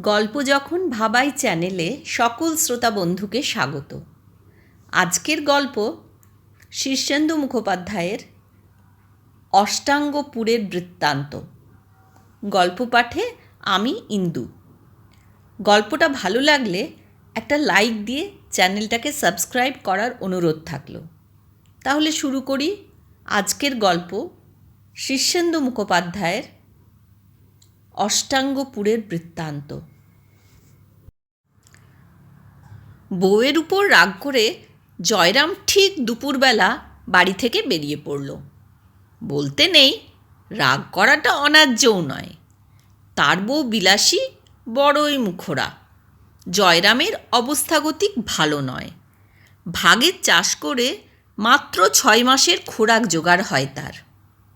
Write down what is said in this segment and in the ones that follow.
গল্প যখন ভাবাই চ্যানেলে সকল শ্রোতা বন্ধুকে স্বাগত। আজকের গল্প শীর্ষেন্দু মুখোপাধ্যায়ের অষ্টাঙ্গপুরের বৃত্তান্ত। গল্প পাঠে আমি ইন্দু। গল্পটা ভালো লাগলে একটা লাইক দিয়ে চ্যানেলটাকে সাবস্ক্রাইব করার অনুরোধ থাকল। তাহলে শুরু করি আজকের গল্প শীর্ষেন্দু মুখোপাধ্যায়ের অষ্টাঙ্গপুরের বৃত্তান্ত। বউয়ের উপর রাগ করে জয়রাম ঠিক দুপুরবেলা বাড়ি থেকে বেরিয়ে পড়ল। বলতে নেই, রাগ করাটা অন্যায্যও নয়। তার বউ বিলাসী, বড়ই মুখরা। জয়রামের অবস্থাগতিক ভালো নয়। ভাগের চাষ করে মাত্র ছয় মাসের খোরাক জোগাড় হয় তার।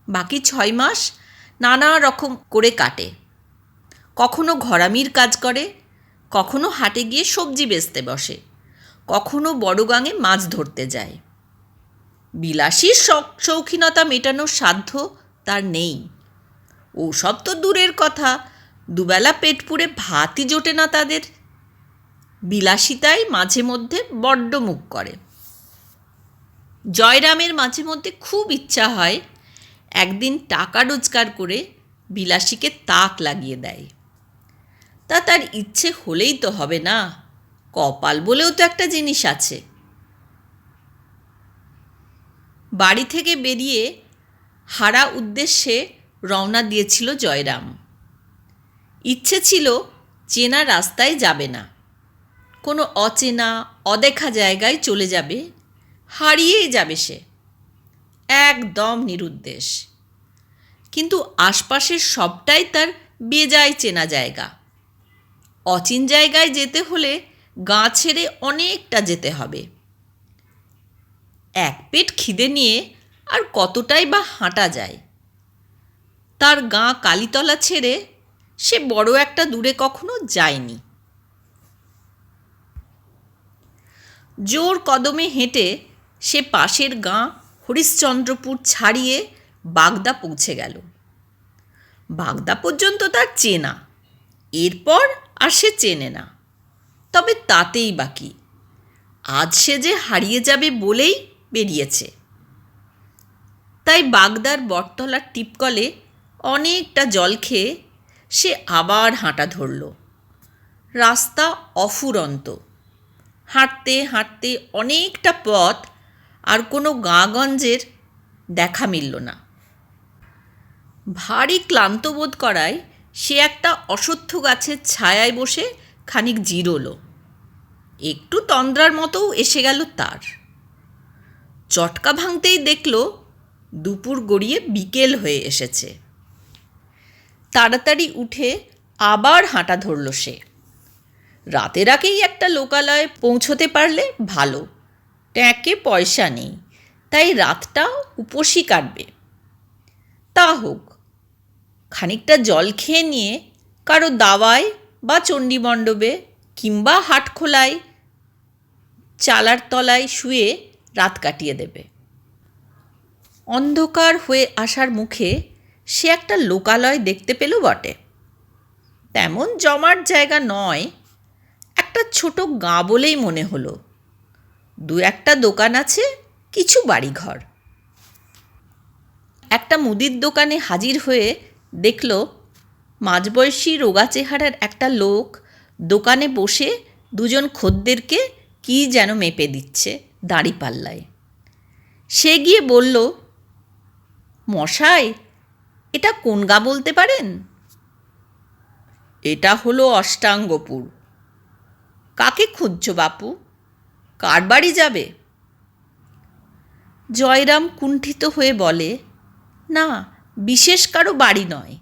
বাকি ছয় মাস নানা রকম করে কাটে। কখনো ঘরামির কাজ করে কখনো হাটে গিয়ে সবজি বেচতে বসে, কখনো বড় গাঙে মাছ ধরতে যায়। বিলাসীর শখ, শৌখিনতা মেটানোর সাধ্য তার নেই। ওসব তো দূরের কথা, দুবেলা পেট পুড়ে ভাতই জোটে না তাদের। বিলাসিতাই মাঝে মধ্যে বড্ড মুখ করে। জয়রামের মাঝে মধ্যে খুব ইচ্ছা হয়, একদিন টাকা রোজগার করে বিলাসীকে তাক লাগিয়ে দেয়। তা তার ইচ্ছে হলেই তো হবে না। কপাল বলেও তো একটা জিনিস আছে। বাড়ি থেকে বেরিয়ে হারা উদ্দেশ্যে রওনা দিয়েছিল জয়রাম। ইচ্ছে ছিল চেনা রাস্তায় যাবে না। কোনো অচেনা, অদেখা জায়গায় চলে যাবে হারিয়েই যাবে সে। একদম নিরুদ্দেশ। কিন্তু আশপাশের সবটাই তার বেজায় চেনা জায়গা। অচিন জায়গায় যেতে হলে গা ছেড়ে অনেকটা যেতে হবে। এক পেট খিদে নিয়ে আর কতটাই বা হাঁটা যায়। তার গা কালীতলা ছেড়ে সে বড় একটা দূরে কখনো যায়নি। জোর কদমে হেঁটে সে পাশের গাঁ হরিশ্চন্দ্রপুর ছাড়িয়ে বাগদা পৌঁছে গেল। বাগদা পর্যন্ত তার চেনা। এরপর আর সে চেনে না। তবে তাতেই বাকি আজ সে যে হারিয়ে যাবে বলেই বেরিয়েছে। তাই বাগদার বটতলার টিপকলে অনেকটা জল খেয়ে সে আবার হাঁটা ধরল। রাস্তা অফুরন্ত। হাঁটতে হাঁটতে অনেকটা পথ আর কোনো গাঁগঞ্জের দেখা মিলল না। ভারী ক্লান্ত বোধ করায় সে একটা অশ্বত্থ গাছের ছায়ায় বসে খানিক জিরোল। একটু তন্দ্রার মতোও এসে গেল তার। চটকা ভাঙতেই দেখল দুপুর গড়িয়ে বিকেল হয়ে এসেছে। তাড়াতাড়ি উঠে আবার হাঁটা ধরল সে। রাতের আগেই একটা লোকালয়ে পৌঁছতে পারলে ভালো। ট্যাঁকে পয়সা নেই, তাই রাতটা উপসী কাটবে। তা হোক খানিকটা জল খেয়ে নিয়ে কারও দাওয়ায় বা চণ্ডীমণ্ডপে কিংবা হাটখোলায় চালার তলায় শুয়ে রাত কাটিয়ে দেবে। অন্ধকার হয়ে আসার মুখে সে একটা লোকালয় দেখতে পেল বটে। তেমন জমাট জায়গা নয়, একটা ছোট গাঁ বলেই মনে হলো। দু একটা দোকান আছে, কিছু বাড়িঘর। একটা মুদির দোকানে হাজির হয়ে দেখল মাঝবয়সী রোগা চেহারার একটা লোক দোকানে বসে দুজন খদ্দেরকে কী যেন মেপে দিচ্ছে দাঁড়িপাল্লায়। সে গিয়ে বলল, মশাই, এটা কোন গা বলতে পারেন? এটা হলো অষ্টাঙ্গপুর। কাকে খুঁজছ বাপু? কার বাড়ি যাবে? জয়রাম কুণ্ঠিত হয়ে বলে, না বিশেষ কারও বাড়ি নয়।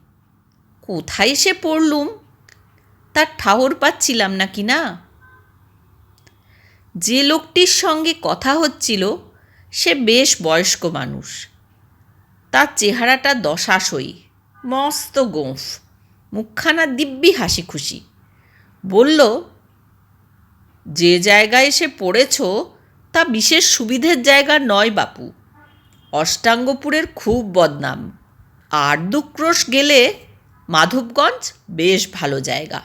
কোথায় সে পড়লুম? তার ঠাহর পাচ্ছিলাম না কি না? যে লোকটির সঙ্গে কথা হচ্ছিল, সে বেশ বয়স্ক মানুষ। তার চেহারাটা দশাশই, মস্ত গোঁফ, মুখখানা দিব্যি হাসি খুশি বলল, যে জায়গায় এসে পড়েছ, তা বিশেষ সুবিধের জায়গা নয় বাপু। অষ্টাঙ্গপুরের খুব বদনাম। আর দু ক্রোশ গেলে মাধবগঞ্জ বেশ ভালো জায়গা।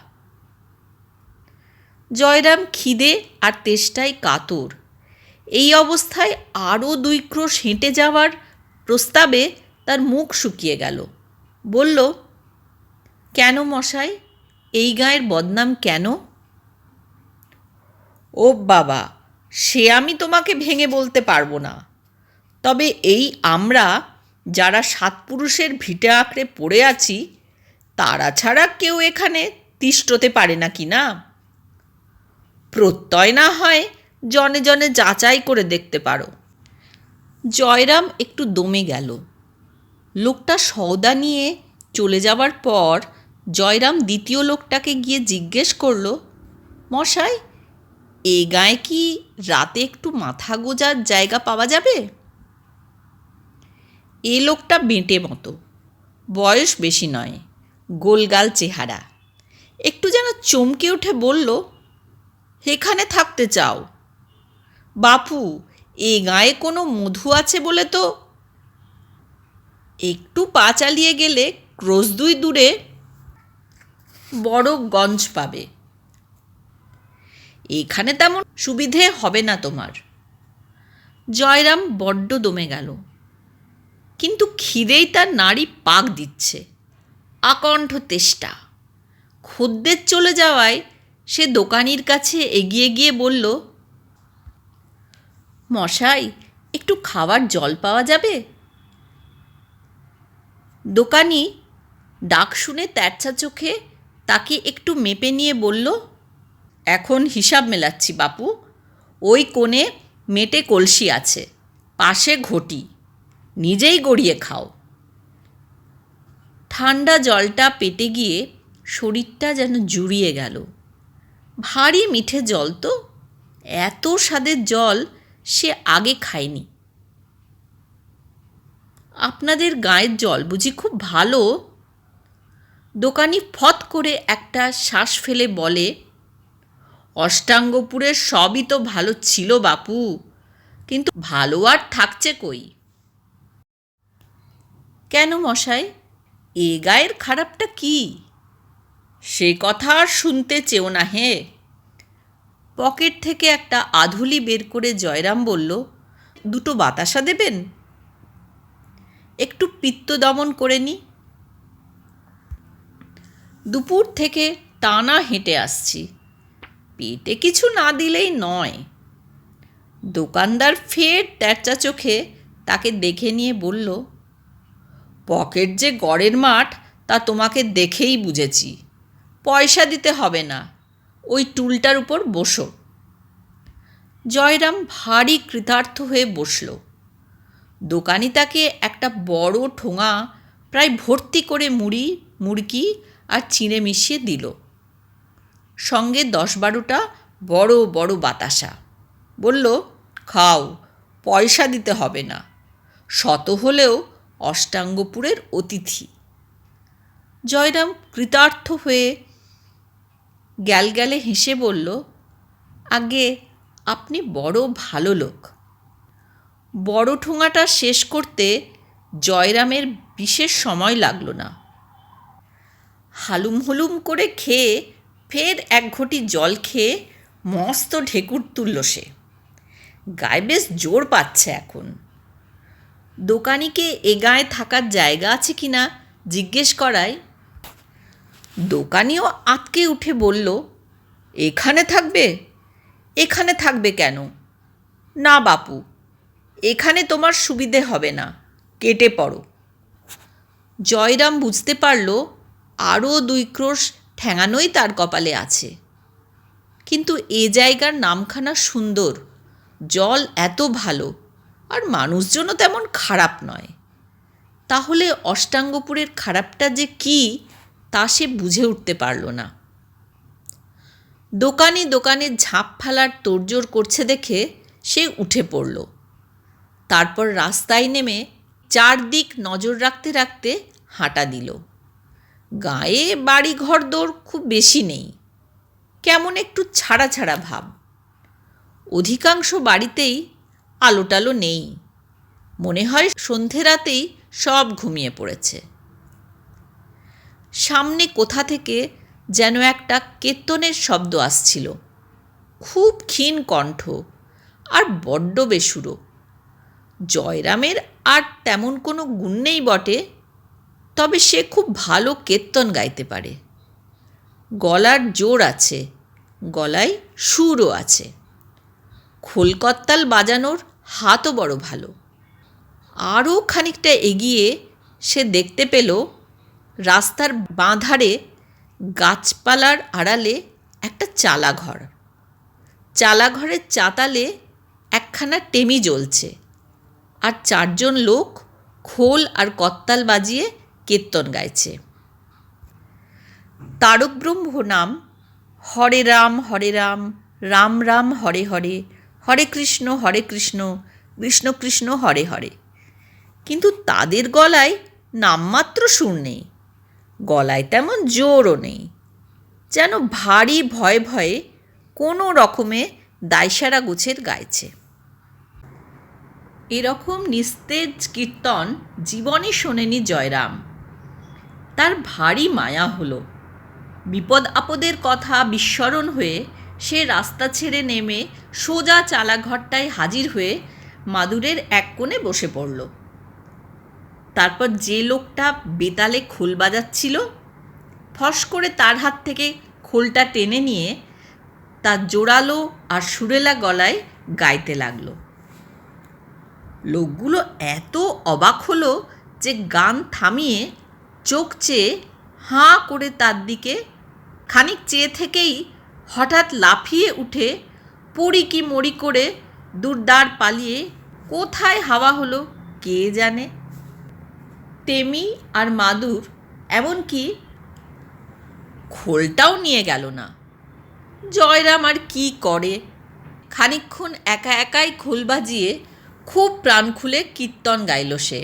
জয়রাম খিদে আর তেষ্টায় কাতর। এই অবস্থায় আরও দুই ক্রোশ হেঁটে যাওয়ার প্রস্তাবে তার মুখ শুকিয়ে গেল। বলল, কেন মশাই, এই গায়ের বদনাম কেন? ও বাবা, সে আমি তোমাকে ভেঙে বলতে পারব না। তবে এই আমরা যারা সাত পুরুষের ভিটে আঁকড়ে পড়ে আছি, তারা ছাড়া কেউ এখানে তিষ্ঠতে পারে না কি না? প্রত্যয় না হয় জনে জনে যাচাই করে দেখতে পারো। জয়রাম একটু দমে গেল। লোকটা সওদা নিয়ে চলে যাবার পর জয়রাম দ্বিতীয় লোকটাকে গিয়ে জিজ্ঞেস করল, মশাই, এ গায়ে কি রাতে একটু মাথা গোজার জায়গা পাওয়া যাবে? এ লোকটা বেঁটে মতো। বয়স বেশি নয়, গোলগাল চেহারা। একটু যেন চমকে উঠে বলল, এখানে থাকতে চাও? বাপু, এ গায়ে কোনো মধু আছে বলে তো? একটু পা চালিয়ে গেলে ক্রোশ দুই দূরে বড় গঞ্জ পাবে। এখানে তেমন সুবিধে হবে না তোমার। জয়রাম বড্ড দমে গেল। কিন্তু খিদেই তার নারী পাক দিচ্ছে। আকণ্ঠ তেষ্টা। খদ্দের চলে যাওয়ায় সে দোকানির কাছে এগিয়ে গিয়ে বলল, মশাই, একটু খাবার জল পাওয়া যাবে? দোকানি ডাক শুনে তেরছা চোখে তাকে একটু মেপে নিয়ে বলল, এখন হিসাব মেলাচ্ছি বাপু। ওই কোণে মেটে কলসি আছে, পাশে ঘটি। নিজেই গড়িয়ে খাও। ঠান্ডা জলটা পেটে গিয়ে শরীরটা যেন জুড়িয়ে গেল। ভারী মিঠে জল তো, এত স্বাদের জল সে আগে খায়নি। আপনাদের গায়ের জল বুঝি খুব ভালো? দোকানি ফত করে একটা শ্বাস ফেলে বলে, অষ্টাঙ্গপুরের সবই তো ভালো ছিল বাপু, কিন্তু ভালো আর থাকছে কই? কেন মশাই? এ গায়ের খারাপটা কি? সে কথা আর শুনতে চেও না হে। পকেট থেকে একটা আধুলি বের করে জয়রাম বলল, দুটো বাতাসা দেবেন? একটু পিত্ত দমন করে নি। দুপুর থেকে টানা হেঁটে আসছি। পেটে কিছু না দিলেই নয়। দোকানদার ফের তেরচা চোখে তাকে দেখে নিয়ে বলল পকেট যে গড়ের মাঠ, তা তোমাকে দেখেই বুঝেছি। পয়সা দিতে হবে না, ওই টুলটার উপর বসো। জয়রাম ভারী কৃতার্থ হয়ে বসল। দোকানি তাকে একটা বড় ঠোঙা, প্রায় ভর্তি করে মুড়ি, মুড়কি আর চিঁড়ে মিশিয়ে দিল। সঙ্গে দশ বারোটা বড় বড় বাতাসা। বলল, খাও, পয়সা দিতে হবে না। শত হলেও অষ্টাঙ্গপুরের অতিথি। জয়রাম কৃতার্থ হয়ে গ্যালগ্যালে হেসে বলল, আগে আপনি বড় ভালো লোক। বড় ঠোঙাটা শেষ করতে জয়রামের বিশেষ সময় লাগল না। হালুম হুলুম করে খেয়ে ফের এক ঘটি জল খেয়ে মস্ত ঢেকুর তুলল সে। গায়ে বেশ জোর পাচ্ছে এখন। দোকানিকে এ গায়ে থাকার জায়গা আছে কি না জিজ্ঞেস করায়। দোকানিও আতকে উঠে বলল, এখানে থাকবে? এখানে থাকবে কেন? না বাপু, এখানে তোমার সুবিধে হবে না, কেটে পড়ো। জয়রাম বুঝতে পারল, আরও দুই ক্রোশ ঠ্যাঙানোই তার কপালে আছে। কিন্তু এ জায়গার নামখানা সুন্দর, জল এত ভালো আর মানুষজনও তেমন খারাপ নয়। তাহলে অষ্টাঙ্গপুরের খারাপটা যে কি, তা সে বুঝে উঠতে পারল না। দোকানে দোকানে ঝাঁপ ফেলার তোড়জোড় করছে দেখে সে উঠে পড়ল। তারপর রাস্তায় নেমে চারদিক নজর রাখতে রাখতে হাঁটা দিল। গায়ে বাড়ি ঘর দৌড় খুব বেশি নেই। কেমন একটু ছাড়া ছাড়া ভাব। অধিকাংশ বাড়িতেই আলো টালো নেই। মনে হয় সন্ধে রাতেই সব ঘুমিয়ে পড়েছে। সামনে কোথা থেকে যেন একটা কীর্তনের শব্দ আসছিল। খুব ক্ষীণ কণ্ঠ আর বড্ড বেসুরো। জয়রামের আর তেমন কোনো গুণ নেই বটে, তবে সে খুব ভালো কীর্তন গাইতে পারে। গলার জোর আছে, গলায় সুরও আছে। খোলকত্তাল বাজানোর হাতও বড় ভালো। আরও খানিকটা এগিয়ে সে দেখতে পেল রাস্তার বাঁধারে গাছপালার আড়ালে একটা চালাঘর। চালাঘরের চাতালে একখানা টেমি জ্বলছে আর চারজন লোক খোল আর কত্তাল বাজিয়ে কীর্তন গাইছে। তারক ব্রহ্ম নাম হরে রাম হরে রাম রাম রাম, হরে হরে হরে কৃষ্ণ হরে কৃষ্ণ কৃষ্ণ কৃষ্ণ, হরে হরে। কিন্তু তাদের গলায় নামমাত্র সুর নেই, গলায় তেমন জোরও নেই। যেন ভারী ভয়ে ভয়ে কোনো রকমে দায়সারা গুছের গাইছে। এরকম নিস্তেজ কীর্তন জীবনে শোনেনি জয়রাম। তার ভারী মায়া হলো। বিপদ আপদের কথা বিস্মরণ হয়ে সে রাস্তা ছেড়ে নেমে সোজা চালাঘরটায় হাজির হয়ে মাদুরের এক কোণে বসে পড়ল। তারপর যে লোকটা বেতালে খোল বাজাচ্ছিল, ফস করে তার হাত থেকে খোলটা টেনে নিয়ে তার জোরালো আর সুরেলা গলায় গাইতে লাগল। লোকগুলো এত অবাক হলো যে গান থামিয়ে চোখ চেয়ে হাঁ করে তার দিকে খানিক চেয়ে থেকেই হঠাৎ লাফিয়ে উঠে পড়ি কি মরি করে দুর্দার পালিয়ে কোথায় হাওয়া হলো কে জানে? তেমি আর মাদুর এমনকি খোলটাও নিয়ে গেল না। জয়রাম আর কি করে? খানিক্ষণ একা একাই খোল বাজিয়ে খুব প্রাণ খুলে কীর্তন গাইল সে।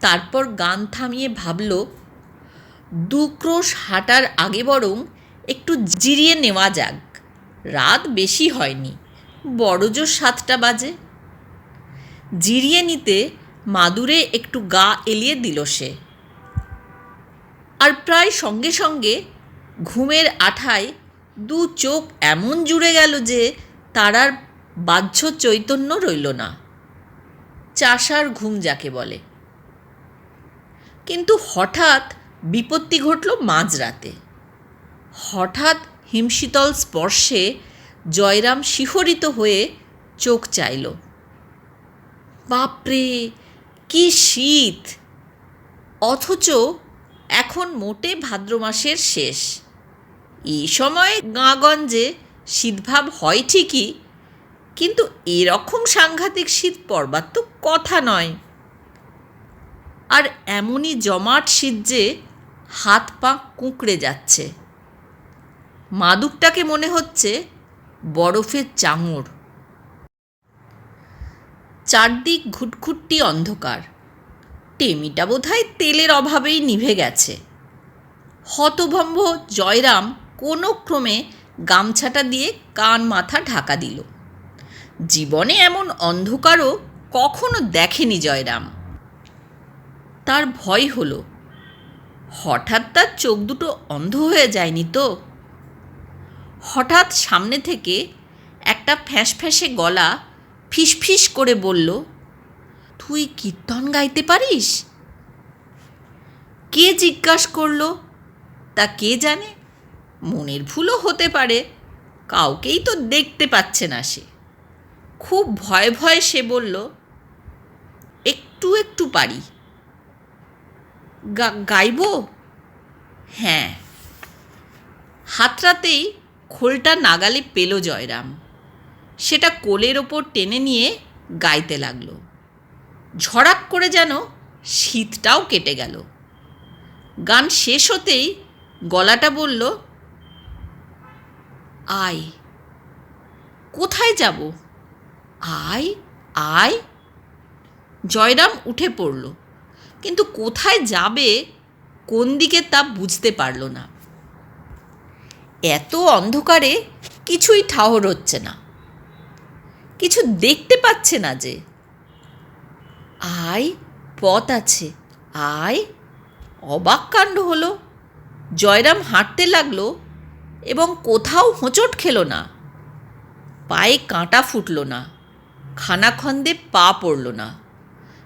তারপর গান থামিয়ে ভাবল, দুক্রোশ হাঁটার আগে বরং একটু জিরিয়ে নেওয়া যাক। রাত বেশি হয়নি। বড় জোর সাতটা বাজে। জিরিয়ে নিতে মাদুরে একটু গা এলিয়ে দিল সে। আর প্রায় সঙ্গে সঙ্গে ঘুমের আঠায় দু চোখ এমন জুড়ে গেল যে তার আর বাহ্য চৈতন্য রইল না। চাষার ঘুম যাকে বলে। কিন্তু হঠাৎ বিপত্তি ঘটল মাঝরাতে। হঠাৎ হিমশীতল স্পর্শে জয়রাম শিহরিত হয়ে চোখ চাইল। বাপরে, কি শীত! অথচ এখন মোটে ভাদ্র মাসের শেষ। এই সময় গাঁগঞ্জে শীতভাব হয় ঠিকই, কিন্তু এরকম সাংঘাতিক শীত পড়বার তো কথা নয়। আর এমনই জমাট শীত যে হাত পা কুঁকড়ে যাচ্ছে। মাদুকটাকে মনে হচ্ছে বরফের চাঙড় চারদিক ঘুটঘুটটি অন্ধকার। টেমিটা বোধহয় তেলের অভাবেই নিভে গেছে। হতভম্ব জয়রাম কোনো ক্রমে গামছাটা দিয়ে কান মাথা ঢাকা দিল। জীবনে এমন অন্ধকারও কখনো দেখেনি জয়রাম। তার ভয় হলো, হঠাৎ তার চোখ দুটো অন্ধ হয়ে যায়নি তো? হঠাৎ সামনে থেকে একটা ফ্যাঁস ফ্যাঁসে গলা ফিসফিস করে বলল, তুই কীর্তন গাইতে পারিস? কে জিজ্ঞাস করল, তা কে জানে? মনের ভুলও হতে পারে। কাউকেই তো দেখতে পাচ্ছে না সে। খুব ভয়ে ভয়ে সে বলল, একটু একটু পারি। গাইব? হ্যাঁ। হাতরাতেই খোলটা নাগালে পেল জয়রাম। সেটা কোলের ওপর টেনে নিয়ে গাইতে লাগল। ঝড়াক করে যেন শীতটাও কেটে গেল। গান শেষ হতেই গলাটা বলল, আয়, কোথায় যাব? আয় আয়। জয়রাম উঠে পড়ল, কিন্তু কোথায় যাবে কোন দিকে তা বুঝতে পারল না। এত অন্ধকারে কিছুই ঠাহর হচ্ছে না। কিছু দেখতে পাচ্ছে না যে। আয়, পথ আছে। আয়, অবাক কাণ্ড হলো। জয়রাম হাঁটতে লাগল এবং কোথাও হোঁচট খেলো না। পায়ে কাঁটা ফুটল না। খানাখন্দে পা পড়ল না।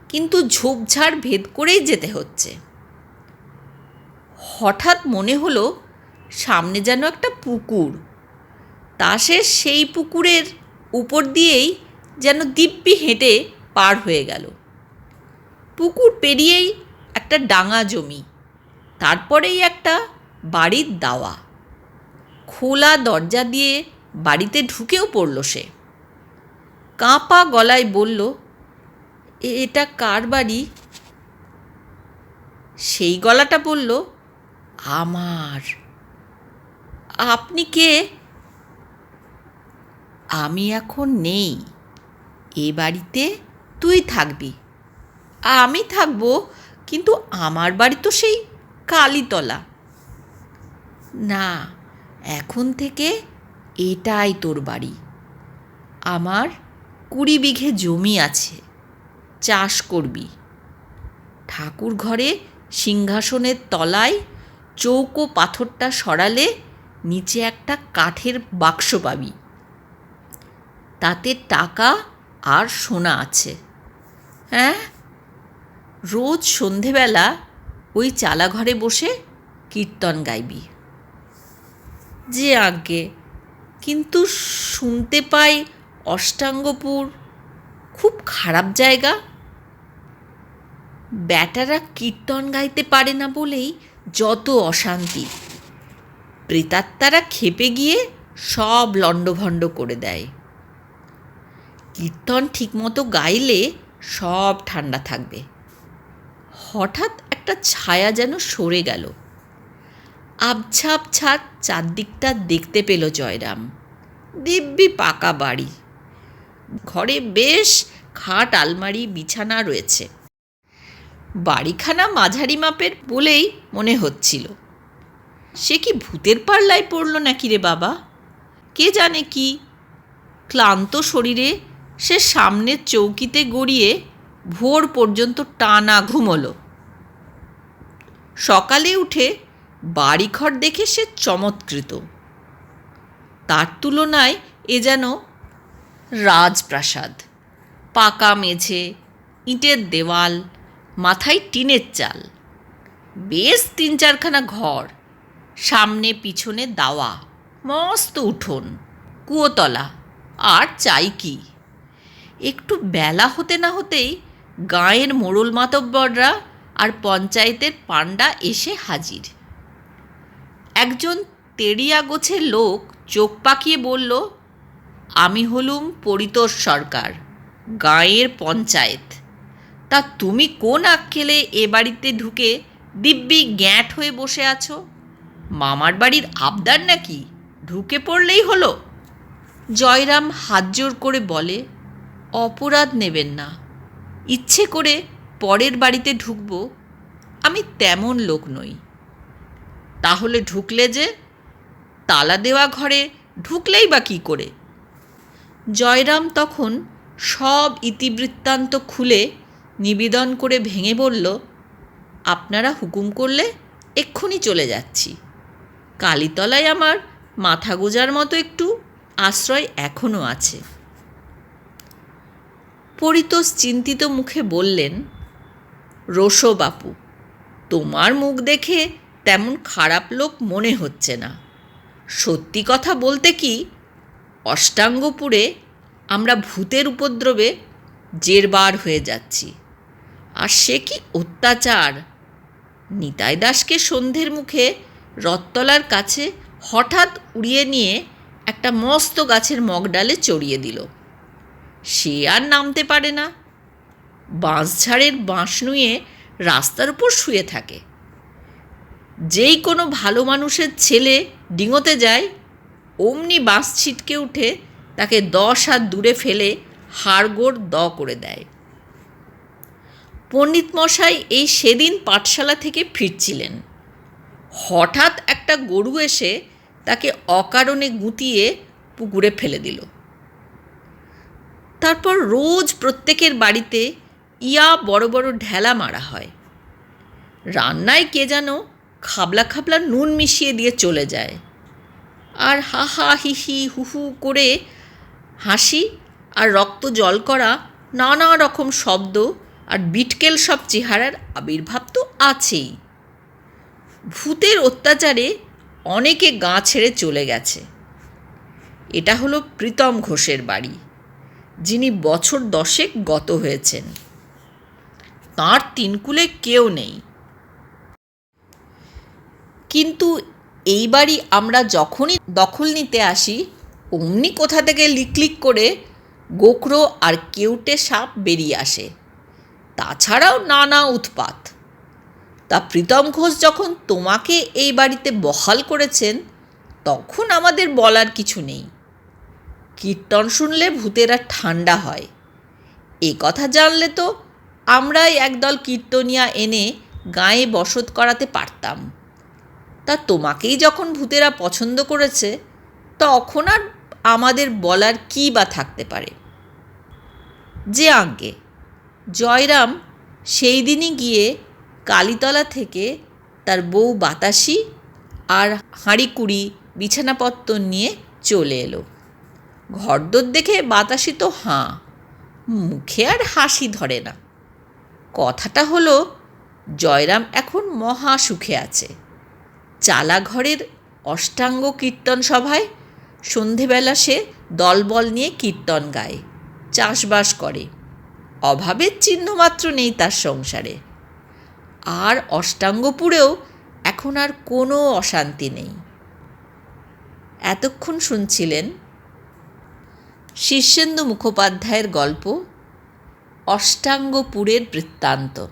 কিন্তু ঝোপঝাড় ভেদ করেই যেতে হচ্ছে। হঠাৎ মনে হলো সামনে যেন একটা পুকুর। তা সে সেই পুকুরের উপর দিয়েই যেন দিব্যি হেঁটে পার হয়ে গেল। পুকুর পেরিয়েই একটা ডাঙা জমি, তারপরেই একটা বাড়ির দাওয়া। খোলা দরজা দিয়ে বাড়িতে ঢুকেও পড়ল সে। কাঁপা গলায় বলল, "এ- এটা কার বাড়ি? সেই গলাটা বলল, আমার। আপনি কে? আমি এখন নেই। এ বাড়িতে তুই থাকবি। আমি থাকব, কিন্তু আমার বাড়ি তো সেই কালীতলা। না, এখন থেকে এটাই তোর বাড়ি। আমার কুড়ি বিঘে জমি আছে, চাষ করবি। ঠাকুর ঘরে সিংহাসনের তলায় চৌকো পাথরটা সরালে নিচে একটা কাঠের বাক্স পাবি। তাতে টাকা আর সোনা আছে। হ্যাঁ? রোজ সন্ধেবেলা ওই চালাঘরে বসে কীর্তন গাইবি। যে আজ্ঞে, কিন্তু শুনতে পাই অষ্টাঙ্গপুর খুব খারাপ জায়গা। ব্যাটারা কীর্তন গাইতে পারে না বলেই যত অশান্তি। প্রেতাত্মারা খেপে গিয়ে সব লণ্ডভণ্ড করে দেয়। কীর্তন ঠিকমতো গাইলে সব ঠান্ডা থাকবে। হঠাৎ একটা ছায়া যেন সরে গেল। আবছা আবছা চারদিকটা দেখতে পেল জয়রাম। দিব্যি পাকা বাড়ি। ঘরে বেশ খাট আলমারি বিছানা রয়েছে। বাড়িখানা মাঝারি মাপের বলেই মনে হচ্ছিল। সে কি ভূতের পাল্লায় পড়ল নাকি রে বাবা? কে জানে কি? ক্লান্ত শরীরে সে সামনের চৌকিতে গড়িয়ে ভোর পর্যন্ত টানা ঘুমোলো। সকালে উঠে বাড়িঘর দেখে সে চমৎকৃত। তার তুলনায় এ যেন রাজপ্রাসাদ। পাকা মেঝে, ইটের দেওয়াল, মাথায় টিনের চাল। বেশ তিন চারখানা ঘর। সামনে পিছনে দাওয়া, মস্ত উঠোন, কুয়োতলা, আর চাই কি। একটু বেলা হতে না হতেই গাঁয়ের মোড়ল মাতব্বররা আর পঞ্চায়েতের পাণ্ডা এসে হাজির। একজন তেরিয়া গোছের লোক চোখ পাকিয়ে বলল, আমি হলুম পরিতোষ সরকার, গাঁয়ের পঞ্চায়েত। তা তুমি কোন আক্কেলে এ বাড়িতে ঢুকে দিব্যি গ্যাঁট হয়ে বসে আছো? মামার বাড়ির আবদার নাকি? ঢুকে পড়লেই হলো। জয়রাম হাত জোর করে বলে, অপরাধ নেবেন না। ইচ্ছে করে পরের বাড়িতে ঢুকব। আমি তেমন লোক নই। তাহলে ঢুকলে যে, তালা দেওয়া ঘরে ঢুকলেই বা কী করে? জয়রাম তখন সব ইতিবৃত্তান্ত খুলে নিবেদন করে ভেঙে বলল, আপনারা হুকুম করলে এক্ষুনি চলে যাচ্ছি। কালীতলায় আমার মাথা গোজার মতো একটু আশ্রয় এখনও আছে। পরিতোষ চিন্তিত মুখে বললেন, রোশো বাপু, তোমার মুখ দেখে তেমন খারাপ লোক মনে হচ্ছে না। সত্যি কথা বলতে কি, অষ্টাঙ্গপুরে আমরা ভূতের উপদ্রবে জেরবার হয়ে যাচ্ছি। আর সে কি অত্যাচার? নিতাই দাসকে সন্ধ্যের মুখে রথতলার কাছে হঠাৎ উড়িয়ে নিয়ে একটা মস্ত গাছের মগডালে চড়িয়ে দিল। সে আর নামতে পারে না। বাঁশঝাড়ের বাঁশ নুয়ে রাস্তার উপর শুয়ে থাকে। যেই কোনো ভালো মানুষের ছেলে ডিঙোতে যায়, অমনি বাঁশ ছিটকে উঠে তাকে দশ হাত দূরে ফেলে হাড়গোড় দ করে দেয়। পণ্ডিত মশাই এই সেদিন পাঠশালা থেকে ফিরছিলেন। হঠাৎ একটা গরু এসে তাকে অকারণে গুঁতিয়ে পুকুরে ফেলে দিল। তারপর রোজ প্রত্যেকের বাড়িতে ইয়া বড় বড় ঢেলা মারা হয়। রান্নায় কে যেন খাবলা খাবলা নুন মিশিয়ে দিয়ে চলে যায়। আর হা হা হি হি হু হু করে হাসি আর রক্ত জল করা নানা রকম শব্দ আর বিটকেল সব চেহারার আবির্ভাব তো আছেই। ভূতের অত্যাচারে অনেকে গা ছেড়ে চলে গেছে। এটা হলো প্রীতম ঘোষের বাড়ি, যিনি বছর দশেক গত হয়েছেন। তাঁর তিনকুলে কেউ নেই। কিন্তু এই বাড়ি আমরা যখনই দখল নিতে আসি, অমনি কোথা থেকে লিকলিক করে গোখরো আর কেউটে সাপ বেরিয়ে আসে। তাছাড়াও নানা উৎপাত। তা প্রীতম ঘোষ যখন তোমাকে এই বাড়িতে বহাল করেছেন, তখন আমাদের বলার কিছু নেই। কীর্তন শুনলে ভূতেরা ঠান্ডা হয়। এ কথা জানলে তো আমরাই একদল কীর্তনিয়া এনে গায়ে বসত করাতে পারতাম। তা তোমাকেই যখন ভূতেরা পছন্দ করেছে, তখন আর আমাদের বলার কী বা থাকতে পারে? যে আজ্ঞে, জয়রাম সেই দিনই গিয়ে কালীতলা থেকে তার বউ বাতাসি আর হাঁড়িকুড়ি বিছানাপত্তর নিয়ে চলে এলো। ঘরদোর দেখে বাতাসি তো হাঁ, মুখে আর হাসি ধরে না। কথাটা হলো, জয়রাম এখন মহা সুখে আছে। চালাঘরের অষ্টাঙ্গ কীর্তন সভায় সন্ধেবেলা সে দলবল নিয়ে কীর্তন গায়, চাষবাস করে। অভাবের চিহ্নমাত্র নেই তার সংসারে। আর অষ্টাঙ্গপুরেও এখন আর কোনো অশান্তি নেই। এতক্ষণ শুনছিলেন শীর্ষেন্দু মুখোপাধ্যায়ের গল্প অষ্টাঙ্গপুরের বৃত্তান্ত।